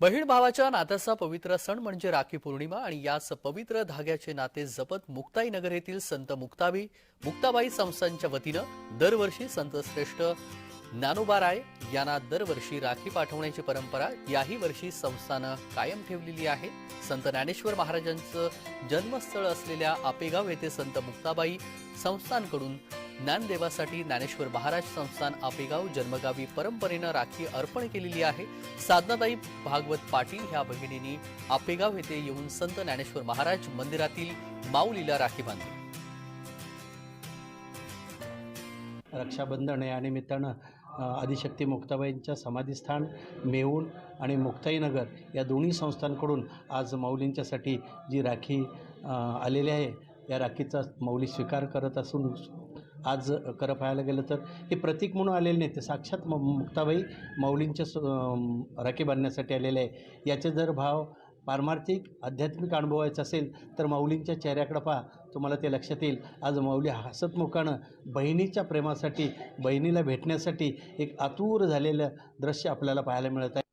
बहीण भावाच्या नात्याचा पवित्र सण म्हणजे राखी पौर्णिमा आणि याच पवित्र धाग्याचे नाते जपत मुक्ताई नगर येथील संत मुक्ताबाई मुक्ताबाई संस्थांच्या वतीनं दरवर्षी संत श्रेष्ठ यांना दरवर्षी राखी पाठवण्याची परंपरा याही वर्षी संस्थानं कायम ठेवलेली आहे. संत ज्ञानेश्वर महाराजांचं जन्मस्थळ असलेल्या आपेगाव येथे संत मुक्ताबाई संस्थांकडून ज्ञानदेवासाठी ज्ञानेश्वर महाराज संस्थान आपेगाव जन्मगावी परंपरेनं राखी अर्पण केलेली आहे. साधनाताई भागवत पाटील ह्या भगिनींनी आपेगाव येथे येऊन संत ज्ञानेश्वर महाराज मंदिरातील माऊलीला राखी बांधली. रक्षाबंधन या निमित्तानं आदिशक्ती मुक्ताबाईंच्या समाधीस्थान मेहूण आणि मुक्ताईनगर या दोन्ही संस्थांकडून आज माऊलींच्यासाठी जी राखी आलेली आहे या राखीचा माऊली स्वीकार करत असून आज खरं पाहायला गेलं तर हे प्रतीक म्हणून आलेले नाही ते साक्षात म मुक्ताबाई माऊलींच्या स- राखी बांधण्यासाठी आलेले आहे. याचे जर भाव पारमार्थिक आध्यात्मिक अनुभवायचा असेल तर माऊलींच्या चेहऱ्याकडे पहा तुम्हाला ते लक्षात येईल. आज माऊली हसतमुखानं बहिणीच्या प्रेमासाठी बहिणीला भेटण्यासाठी एक आतुर झालेलं दृश्य आपल्याला पाहायला मिळत आहे.